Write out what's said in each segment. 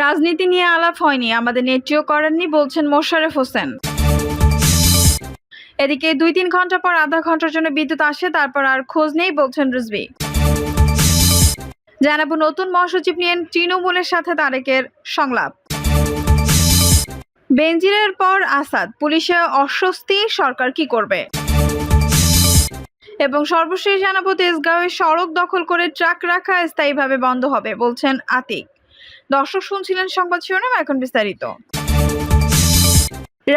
রাজনীতি নিয়ে আলাপ হয়নি, আমাদের নেত্রীও করেননি, বলছেন মোশারেফ হোসেন। এদিকে দুই তিন ঘণ্টা পর আধা ঘণ্টার জন্য বিদ্যুৎ আসে, তারপর আর খোঁজ নেই, বলছেন রিজভি। জানাব নতুন মহাসচিব নিয়ে তৃণমূলের সাথে তারেকের সংলাপ। বেনজিরের পর আসাদ, পুলিশে অস্বস্তি, সরকার কি করবে? এবং সর্বশেষ জানাব তেজগাঁওয়ে সড়ক দখল করে ট্রাক রাখা স্থায়ীভাবে বন্ধ হবে, বলছেন আতিক। দর্শক শুনছিলেন সংবাদ শিরোনাম, এখন বিস্তারিত।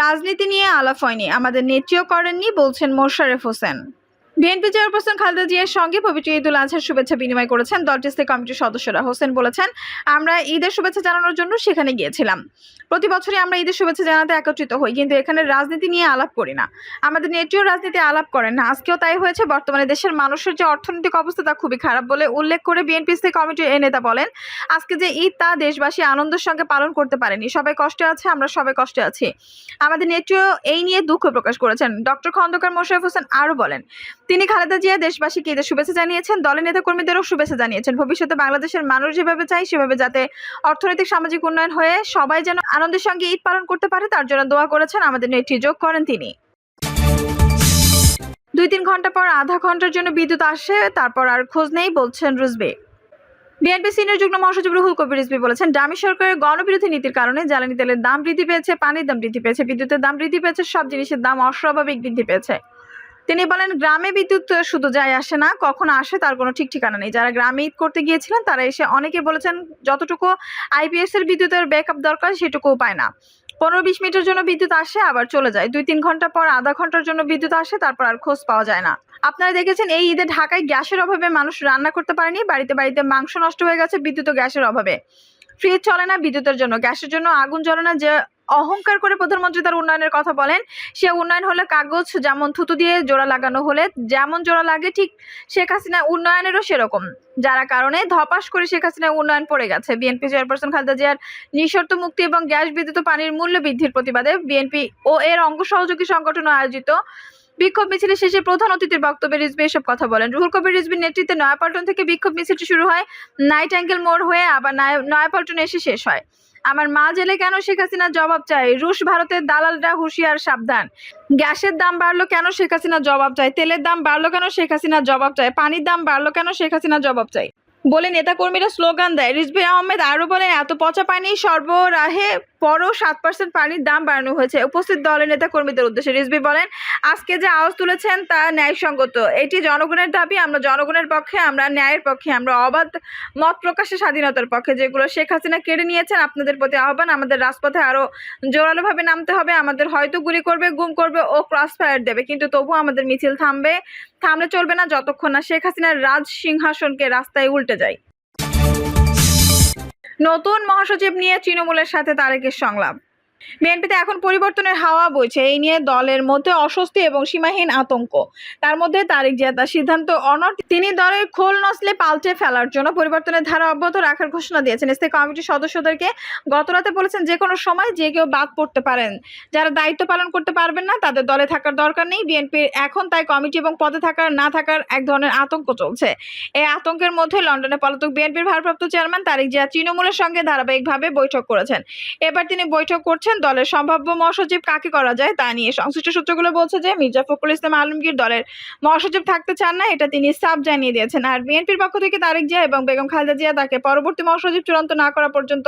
রাজনীতি নিয়ে আলাপ হয়নি, আমাদের নেত্রীও করেননি, বলছেন মোশারেফ হোসেন। বিএনপি চেয়ারপারসন খালেদা জিয়ার সঙ্গে পবিত্র ঈদুল আজহার শুভেচ্ছা বিনিময় করেছেন। দলটির স্থায়ী কমিটির সদস্যরা হোসেন বলেছেন, আমরা ঈদের শুভেচ্ছা জানানোর জন্য সেখানে গিয়েছিলাম। প্রতি বছরই আমরা ঈদের শুভেচ্ছা জানাতে একত্রিত হই, কিন্তু এখানে রাজনীতি নিয়ে আলাপ করি না। আমাদের নেত্রীও রাজনীতি আলাপ করেন না। আজকেও তাই হয়েছে। বর্তমানে দেশের মানুষের যে অর্থনৈতিক অবস্থা তা খুবই খারাপ বলে উল্লেখ করে বিএনপি স্থায়ী কমিটির এ নেতা বলেন, আজকে যে ঈদ তা দেশবাসী আনন্দের সঙ্গে পালন করতে পারেনি। সবাই কষ্টে আছে, আমরা সবাই কষ্টে আছি। আমাদের নেত্রীও এই নিয়ে দুঃখ প্রকাশ করেছেন। ডক্টর খন্দকার মোশারফ হোসেন আরও বলেন তিনি খালেদা জিয়া দেশবাসীকে ঈদের শুভেচ্ছা জানিয়েছেন, দলের নেতাকর্মীদেরও শুভেচ্ছা জানিয়েছেন। ভবিষ্যতে বাংলাদেশের মানুষ যেভাবে চাই সেভাবে যাতে অর্থনৈতিক সামাজিক উন্নয়ন হয়ে সবাই যেন আনন্দের সঙ্গে ঈদ পালন করতে পারে, তার জন্য দোয়া করেছেন আমাদের নেত্রী, যোগ করেন তিনি। দুই তিন ঘণ্টা পর আধা ঘণ্টার জন্য বিদ্যুৎ আসে, তারপর আর খোঁজ নেই, বলছেন রুজবে বিএনপি সিনিয়র যুগ্ম মহাসচিব রুহুল কবির রিজভী বলেছেন ডামি সরকারের গণবিরোধী নীতির কারণে জ্বালানি তেলের দাম বৃদ্ধি পেয়েছে, পানির দাম বৃদ্ধি পেয়েছে, বিদ্যুতের দাম বৃদ্ধি পেয়েছে, সব জিনিসের দাম অস্বাভাবিক বৃদ্ধি পেয়েছে। তিনি বলেন, গ্রামে বিদ্যুৎ শুধু যায় আসে না, কখন আসে তার কোনো ঠিক ঠিকানা নেই। যারা গ্রামে ঈদ করতে গিয়েছিলেন, তারা এসে অনেকে বলেছেন, যতটুকু আইপিএস এর বিদ্যুতের ব্যাকআপ দরকার, সেটুকুও পায় না। পনেরো বিশ মিনিটের জন্য বিদ্যুৎ আসে, আবার চলে যায়। দুই তিন ঘণ্টা পর আধা ঘণ্টার জন্য বিদ্যুৎ আসে, তারপর আর খোঁজ পাওয়া যায় না। আপনারা দেখেছেন, এই ঈদে ঢাকায় গ্যাসের অভাবে মানুষ রান্না করতে পারেনি, বাড়িতে বাড়িতে মাংস নষ্ট হয়ে গেছে বিদ্যুৎ ও গ্যাসের অভাবে। ফ্রিজ চলে না বিদ্যুতের জন্য, গ্যাসের জন্য আগুন জ্বলে না যে অহংকার করে প্রধানমন্ত্রী তার উন্নয়নের কথা বলেন। সে উন্নয়ন হলে কাগজ যেমন থুতু দিয়ে জোড়া লাগানো হলে যেমন জোড়া লাগে, ঠিক শেখ হাসিনা উন্নয়নেরও সেরকম। যারা কারণে ধপাস করে শেখ হাসিনা উন্নয়ন পড়ে গেছে। বিএনপি চেয়ারপারসন খালেদা জিয়ার নিঃশর্ত মুক্তি এবং গ্যাস, বিদ্যুৎ পানির মূল্য বৃদ্ধির প্রতিবাদে বিএনপি ও এর অঙ্গ সহযোগী সংগঠন আয়োজিত। বিক্ষোভ মিছিলের শেষে প্রধান অতিথির বক্তব্যে রিজবি এসব কথা বলেন। রুহুল কবির রিজভির নেতৃত্বে নয়াপল্টন থেকে বিক্ষোভ মিছিলটি শুরু হয়। নাইট অ্যাঙ্গেল মোড় হয়ে আবার নয়া- নয়াপল্টনে এসে শেষ হয়। আমার মা জেলে কেন শেখ হাসিনা জবাব চাই রুশ ভারতের দালালরা হুঁশিয়ার, সাবধান। গ্যাসের দাম বাড়লো কেন শেখ হাসিনা জবাব চাই তেলের দাম বাড়লো কেন শেখ হাসিনা জবাব চাই পানির দাম বাড়লো কেন শেখ হাসিনা জবাব চাই বলে নেতাকর্মীরা স্লোগান দেয়। রিজভি আহমেদ আরও বলেন, এত পচা পানি সরবরাহে পরও সাত পার্সেন্ট পানির দাম বাড়ানো হয়েছে। উপস্থিত দলের নেতাকর্মীদের উদ্দেশ্যে রিজবি বলেন, আজকে যে আওয়াজ তুলেছেন তা ন্যায়সঙ্গত। এটি জনগণের দাবি, আমরা জনগণের পক্ষে, আমরা ন্যায়ের পক্ষে, আমরা অবাধ মত প্রকাশের স্বাধীনতার পক্ষে, যেগুলো শেখ হাসিনা কেড়ে নিয়েছেন, আপনাদের প্রতি আহ্বান, আমাদের রাজপথে আরও জোরালোভাবে নামতে হবে, আমাদের হয়তো গুলি করবে, গুম করবে ও ক্রস ফায়ার দেবে, কিন্তু তবু আমাদের মিছিল থামবে, থামলে চলবে না, যতক্ষণ না শেখ হাসিনার রাজ সিংহাসনকে রাস্তায় উল্টে যায়। নতুন মহাসচিব নিয়ে তৃণমূলের সাথে তারেকের সংলাপ। বিএনপিতে এখন পরিবর্তনের হাওয়া বইছে। এই নিয়ে দলের মধ্যে অস্বস্তি এবং সীমাহীন আতঙ্ক। তার মধ্যে তারেক জিয়া তার সিদ্ধান্ত অনর তিনি দলের খোল নসলে পাল্টে ফেলার জন্য পরিবর্তনের ধারা অব্যাহত রাখার ঘোষণা দিয়েছেন। স্থায়ী কমিটির সদস্যদেরকে গতরাতে বলেছেন যে কোনো সময় যে কেউ বাদ পড়তে পারেন। যারা দায়িত্ব পালন করতে পারবেন না, তাদের দলে থাকার দরকার নেই। বিএনপির এখন তাই কমিটি এবং পদে থাকার, না থাকার এক ধরনের আতঙ্ক চলছে। এই আতঙ্কের মধ্যে লন্ডনে পলাতক বিএনপির ভারপ্রাপ্ত চেয়ারম্যান তারিক জিয়া তৃণমূলের সঙ্গে ধারাবাহিকভাবে বৈঠক করেছেন। এবার তিনি বৈঠক করছেন দলের সম্ভাব্য মহাসচিব কাকে করা যায় তা নিয়ে সংশ্লিষ্ট সূত্রগুলো বলছে যে, মির্জা ফখরুল ইসলাম আলমগীর দলের মহাসচিব থাকতে চান না, এটা তিনি সাফ জানিয়ে দিয়েছেন। আর বিএনপির পক্ষ থেকে তারেক জিয়া এবং বেগম খালেদা জিয়া তাকে পরবর্তী মহাসচিব চূড়ান্ত না করা পর্যন্ত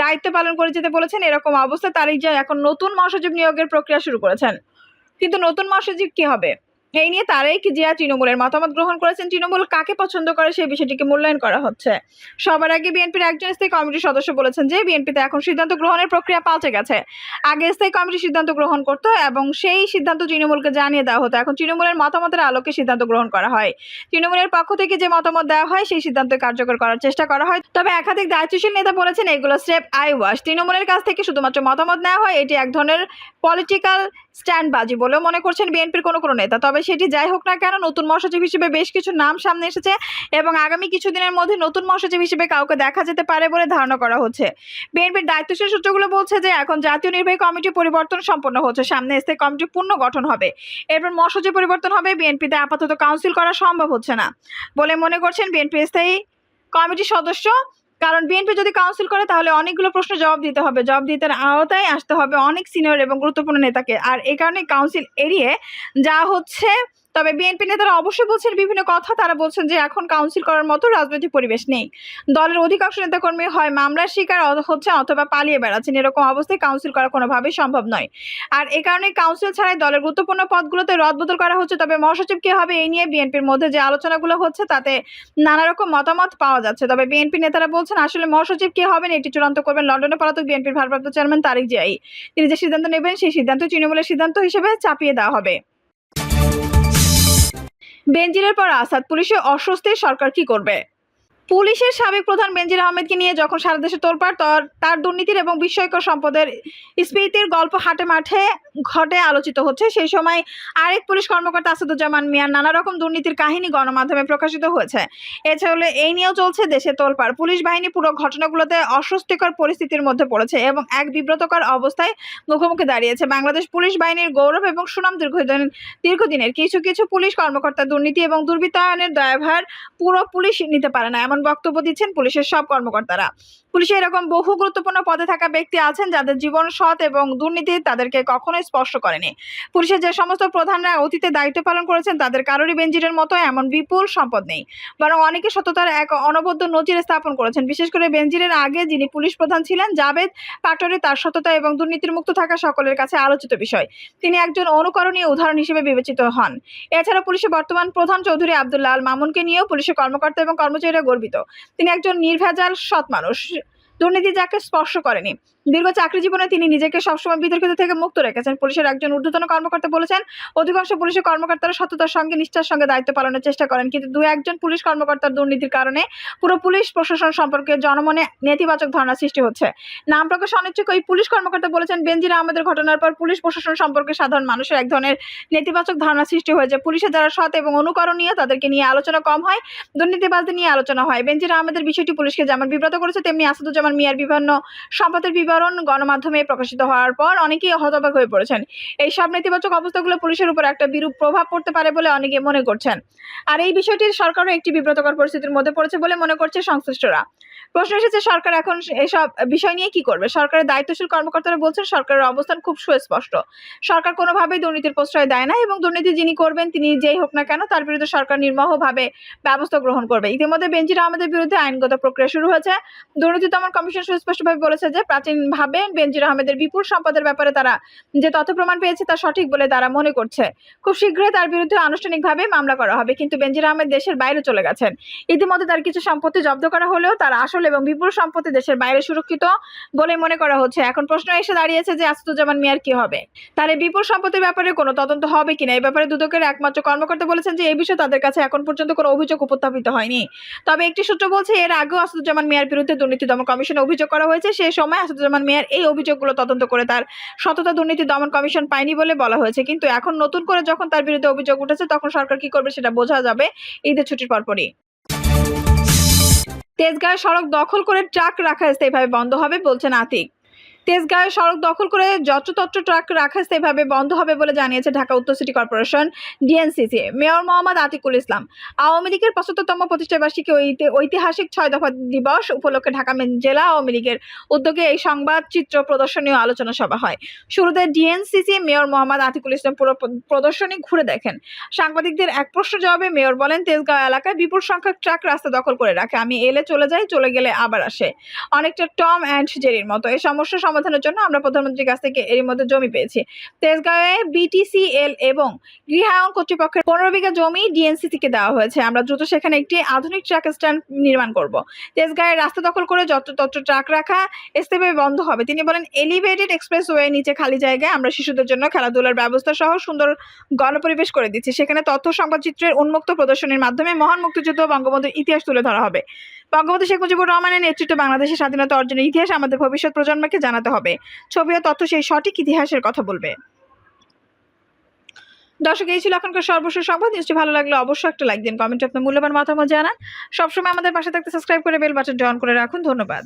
দায়িত্ব পালন করে যেতে বলেছেন। এরকম অবস্থায় তারেক জিয়া এখন নতুন মহাসচিব নিয়োগের প্রক্রিয়া শুরু করেছেন। কিন্তু নতুন মহাসচিব কি হবে? এই নিয়ে তারেক জিয়া তৃণমূলের মতামত গ্রহণ করেছেন। তৃণমূল কাকে পছন্দ করে সেই বিষয়টিকে মূল্যায়ন করা হচ্ছে। সবার আগে বিএনপির একজন স্থায়ী কমিটির সদস্য বলেছেন যে, বিএনপিতে এখন সিদ্ধান্ত গ্রহণের প্রক্রিয়া পাল্টে গেছে। আগে স্থায়ী কমিটি সিদ্ধান্ত গ্রহণ করতো এবং সেই সিদ্ধান্ত তৃণমূলকে জানিয়ে দেওয়া হতো। এখন তৃণমূলের মতামতের আলোকে সিদ্ধান্ত গ্রহণ করা হয়। তৃণমূলের পক্ষ থেকে যে মতামত দেওয়া হয়, সেই সিদ্ধান্ত কার্যকর করার চেষ্টা করা হয়। তবে একাধিক দায়িত্বশীল নেতা বলেছেন, এগুলো স্টেপ আই ওয়াশ। তৃণমূলের কাছ থেকে শুধুমাত্র মতামত নেওয়া হয়, এটি এক ধরনের পলিটিক্যাল স্ট্যান্ডবাজি বলেও মনে করছেন বিএনপির কোনো কোনো নেতা। তবে সেটি যাই হোক না কেন, নতুন মহাসচিব হিসেবে বেশ কিছু নাম সামনে এসেছে এবং আগামী কিছুদিনের মধ্যে নতুন মহাসচিব হিসেবে কাউকে দেখা যেতে পারে বলে ধারণা করা হচ্ছে। বিএনপির দায়িত্বশীল সূত্রগুলো বলছে যে এখন জাতীয় নির্বাহী কমিটি পরিবর্তন সম্পন্ন হচ্ছে। সামনে স্থায়ী কমিটি পূর্ণ গঠন হবে। এরপর মহাসচিব পরিবর্তন হবে, বিএনপিতে আপাতত কাউন্সিল করা সম্ভব হচ্ছে না বলে মনে করছেন বিএনপি স্থায়ী কমিটির সদস্য কারণ বিএনপি যদি কাউন্সিল করে, তাহলে অনেকগুলো প্রশ্ন জবাব দিতে হবে। জবাব দিতে আওতায় আসতে হবে অনেক সিনিয়র এবং গুরুত্বপূর্ণ নেতাকে। আর এই কারণে কাউন্সিল এড়িয়ে যা হচ্ছে তবে বিএনপি নেতারা অবশ্যই বলছেন বিভিন্ন কথা। তারা বলছেন যে এখন কাউন্সিল করার মতো রাজনৈতিক পরিবেশ নেই। দলের অধিকাংশ নেতাকর্মী হয় মামলার শিকার হচ্ছে অথবা পালিয়ে বেড়াচ্ছেন। এরকম অবস্থায় কাউন্সিল করা কোনোভাবেই সম্ভব নয়। আর এ কারণে কাউন্সিল ছাড়াই দলের গুরুত্বপূর্ণ পদগুলোতে রদবদল করা হচ্ছে। তবে মহাসচিব কে হবে এই নিয়ে বিএনপির মধ্যে যে আলোচনাগুলো হচ্ছে, তাতে নানা রকম মতামত পাওয়া যাচ্ছে। তবে বিএনপি নেতারা বলছেন, আসলে মহাসচিব কে হবেন এটি চূড়ান্ত করবেন লন্ডনে পলাতক বিএনপির ভারপ্রাপ্ত চেয়ারম্যান তারিক জিয়াই। তিনি যে সিদ্ধান্ত নেবেন, সেই সিদ্ধান্ত তৃণমূলের সিদ্ধান্ত হিসেবে চাপিয়ে দেওয়া হবে। বেনজিরের পর আসাদ পুলিশে অস্বস্তি সরকার কি করবে? পুলিশের সাবেক প্রধান বেনজির আহমেদকে নিয়ে যখন সারা দেশে তোলপাড়, তর- তার দুর্নীতির এবং বিস্ময়কর সম্পদের স্মৃতির গল্প হাটে মাঠে ঘটে আলোচিত হচ্ছে, সেই সময় আরেক পুলিশ কর্মকর্তা আসাদুজ্জামান মিয়ার নানা রকম দুর্নীতির কাহিনী গণমাধ্যমে প্রকাশিত হয়েছে। এছাড়া এই নিয়েও চলছে দেশে তোলপাড়। পুলিশ বাহিনী পুরো ঘটনাগুলোতে অস্বস্তিকর পরিস্থিতির মধ্যে পড়েছে এবং এক বিব্রতকর অবস্থায় মুখোমুখি দাঁড়িয়েছে। বাংলাদেশ পুলিশ বাহিনীর গৌরব এবং সুনাম দীর্ঘদিন, দীর্ঘদিনের কিছু কিছু পুলিশ কর্মকর্তা দুর্নীতি এবং দুর্বৃত্তায়নের দায়ভার পুরো পুলিশ নিতে পারে না। এমন বক্তব্য দিচ্ছেন পুলিশের সব কর্মকর্তারা। পুলিশে এরকম বহু গুরুত্বপূর্ণ পদে থাকা ব্যক্তি আছেন যাদের জীবন সৎ এবং দুর্নীতি তাদেরকে কখনোই স্পর্শ করেনি। পুলিশের যে সমস্ত প্রধানরা অতীতে দায়িত্ব পালন করেছেন তাদের কারোরই বেঞ্জিরের মতো এমন বিপুল সম্পদ নেই। বরং অনেকে সততার এক অনবদ্য নজির স্থাপন করেছেন। বিশেষ করে বেঞ্জিরের আগে যিনি পুলিশ প্রধান ছিলেন, জাবেদ পাটোয়ারি তার সততা এবং দুর্নীতির মুক্ত থাকা সকলের কাছে আলোচিত বিষয়। তিনি একজন অনুকরণীয় উদাহরণ হিসেবে বিবেচিত হন। এছাড়া পুলিশের বর্তমান প্রধান চৌধুরী আব্দুল্লাহ মামুনকে নিয়েও পুলিশের কর্মকর্তা এবং কর্মচারীরা গর্বিত। তিনি একজন নির্ভেজাল সৎ মানুষ। দুর্নীতি যাকে স্পর্শ করেনি। দীর্ঘ চাকরি জীবনে তিনি নিজেকে সবসময় বিতর্কিত থেকে মুক্ত রেখেছেন। পুলিশের একজন ঊর্ধ্বতন কর্মকর্তা বলেছেন, অধিকাংশ পুলিশের কর্মকর্তারা সততার সঙ্গে, নিষ্ঠার সঙ্গে দায়িত্ব পালনের চেষ্টা করেন। কিন্তু দু, একজন পুলিশ কর্মকর্তার দুর্নীতির কারণে পুরো পুলিশ প্রশাসন সম্পর্কে জনমনে নেতিবাচক ধারণা সৃষ্টি হচ্ছে। নাম প্রকাশ অনিচ্ছুক ওই পুলিশ কর্মকর্তা বলেছেন, বেনজির আহমেদের ঘটনার পর পুলিশ প্রশাসন সম্পর্কে সাধারণ মানুষের এক ধরনের নেতিবাচক ধারণা সৃষ্টি হয়েছে। পুলিশে যারা সৎ এবং অনুকরণীয়, তাদেরকে নিয়ে আলোচনা কম হয়, দুর্নীতিবাজদের নিয়ে আলোচনা হয়। বেনজির আহমেদের বিষয়টি পুলিশকে যেমন বিব্রত করেছে, তেমনি আসাদুজ্জামান মিয়ার বিভিন্ন সম্পদের বিবরণ গণমাধ্যমে প্রকাশিত হওয়ার পর অনেকেই হতবাক হয়ে পড়েছেন। এই সব নেতিবাচক অবস্থাগুলো পুলিশের উপর একটা বিরূপ প্রভাব পড়তে পারে বলে অনেকে মনে করছেন। আর এই বিষয়টি সরকারও একটি বিব্রতকর পরিস্থিতির মধ্যে পড়েছে বলে মনে করছে সংশ্লিষ্টরা। প্রশ্ন এসেছে, সরকার এখন এসব বিষয় নিয়ে কি করবে? সরকারের দায়িত্বশীল কর্মকর্তারা বলছেন, সরকারের অবস্থান খুব সুস্পষ্ট। সরকার কোনোভাবেই দুর্নীতির প্রশ্রয় দেয় না এবং দুর্নীতি যিনি করবেন, তিনি যেই হোক না কেন, তার বিরুদ্ধে সরকার নির্মহভাবে ব্যবস্থা গ্রহণ করবে। ইতিমধ্যে বেঞ্জির আহমেদের বিরুদ্ধে আইনগত প্রক্রিয়া শুরু হয়েছে। দুর্নীতি দমন কমিশন সুস্পষ্টভাবে বলেছে যে, প্রাচীনভাবে বেঞ্জির আহমেদের বিপুল সম্পদের ব্যাপারে তারা যে তথ্য প্রমাণ পেয়েছে তা সঠিক বলে তারা মনে করছে। খুব শীঘ্রই তার বিরুদ্ধে আনুষ্ঠানিকভাবে মামলা করা হবে। কিন্তু বেঞ্জির আহমেদ দেশের বাইরে চলে গেছেন। ইতিমধ্যে তার কিছু সম্পত্তি জব্দ করা হলেও তার আসল এবং বিপুল সম্পত্তি দেশের বাইরে সুরক্ষিত বলে মনে করা হচ্ছে। এখন প্রশ্ন এসে দাঁড়িয়েছে যে আসাদুজ্জামান মিয়ার কি হবে? তার এই বিপুল সম্পত্তির ব্যাপারে কোনো তদন্ত হবে কিনা? এই ব্যাপারে দুদকের একমাত্র কর্মকর্তা বলেছেন যে, এই বিষয়ে তাদের কাছে এখন পর্যন্ত কোনো অভিযোগ উপস্থাপিত হয়নি। তবে একটি সূত্র বলছে, এর আগেও আসাদুজ্জামান মিয়ার বিরুদ্ধে দুর্নীতি দমন কমিশনে অভিযোগ করা হয়েছে। সেই সময় আসাদুজ্জামান মিয়ার এই অভিযোগগুলো তদন্ত করে তার সততা দুর্নীতি দমন কমিশন পায়নি বলে বলা হয়েছে। কিন্তু এখন নতুন করে যখন তার বিরুদ্ধে অভিযোগ উঠেছে, তখন সরকার কি করবে সেটা বোঝা যাবে ঈদের ছুটির পরপরই। তেজগাঁও সড়ক দখল করে ট্রাক রাখা স্থায়ীভাবে বন্ধ হবে বলছেন আতিক। তেজগাঁও সড়ক দখল করে যত্রতত্র ট্রাক রাখা সেভাবে বন্ধ হবে বলে জানিয়েছে ঢাকা উত্তর city corporation DNCC. Mayor Mohammad Atiqul Islam. Awami লীগের পঁচাত্তরতম প্রতিষ্ঠাবার্ষিকী ঐতি- ঐতিহাসিক ছয় দফা দিবস উপলক্ষে ঢাকা জেলা আওয়ামী লীগের উদ্যোগে এই সংবাদ, চিত্র, প্রদর্শনী ও আলোচনা সভা হয়। শুরুতে ডিএনসিসি মেয়র মোহাম্মদ আতিকুল ইসলাম পুরো প্রদর্শনী ঘুরে দেখেন। সাংবাদিকদের এক প্রশ্ন জবাবে মেয়র বলেন, তেজগাঁও এলাকায় বিপুল সংখ্যক ট্রাক রাস্তা দখল করে রাখে। আমি এলে চলে যাই, চলে গেলে আবার আসে। অনেকটা টম অ্যান্ড জেরির মতো। এই সমস্যা সমাধানের জন্য আমরা প্রধানমন্ত্রীর কাছ থেকে এরই মধ্যে জমি পেয়েছি। তেজগাঁওয়ে বিটিসিএল এবং গৃহায়ন কর্তৃপক্ষের পনেরো বিঘা জমি ডিএনসিসি কে দেওয়া হয়েছে। আমরা দ্রুত সেখানে একটি আধুনিক ট্রাক স্ট্যান্ড নির্মাণ করব। তেজগাঁয়ের রাস্তা দখল করে যত্রতত্র ট্রাক রাখা স্থায়ীভাবে বন্ধ হবে। তিনি বলেন এলিভেটেড এক্সপ্রেস ওয়ে নিচে খালি জায়গায় আমরা শিশুদের জন্য খেলাধুলার ব্যবস্থা সহ সুন্দর গণপরিবেশ করে দিচ্ছি। সেখানে তথ্য সংবাদচিত্রের উন্মুক্ত প্রদর্শনীর মাধ্যমে মহান মুক্তিযুদ্ধ বঙ্গবন্ধুর ইতিহাস তুলে ধরা হবে। বঙ্গবন্ধু শেখ মুজিবুর রহমানের নেতৃত্বে বাংলাদেশের স্বাধীনতা অর্জনের ইতিহাস আমাদের ভবিষ্যৎ প্রজন্মকে জানাতে হবে। ছবি ও তথ্য সেই সঠিক ইতিহাসের কথা বলবে। দর্শক, এই ছিল এখনকার সর্বশেষ সংবাদ। নিউজটি ভালো লাগলে অবশ্যই একটা লাইক দিন, কমেন্টে আপনার মূল্যবান মতামত জানান। সবসময় আমাদের পাশে থাকতে সাবস্ক্রাইব করে বেল বাটনটি অন করে রাখুন। ধন্যবাদ।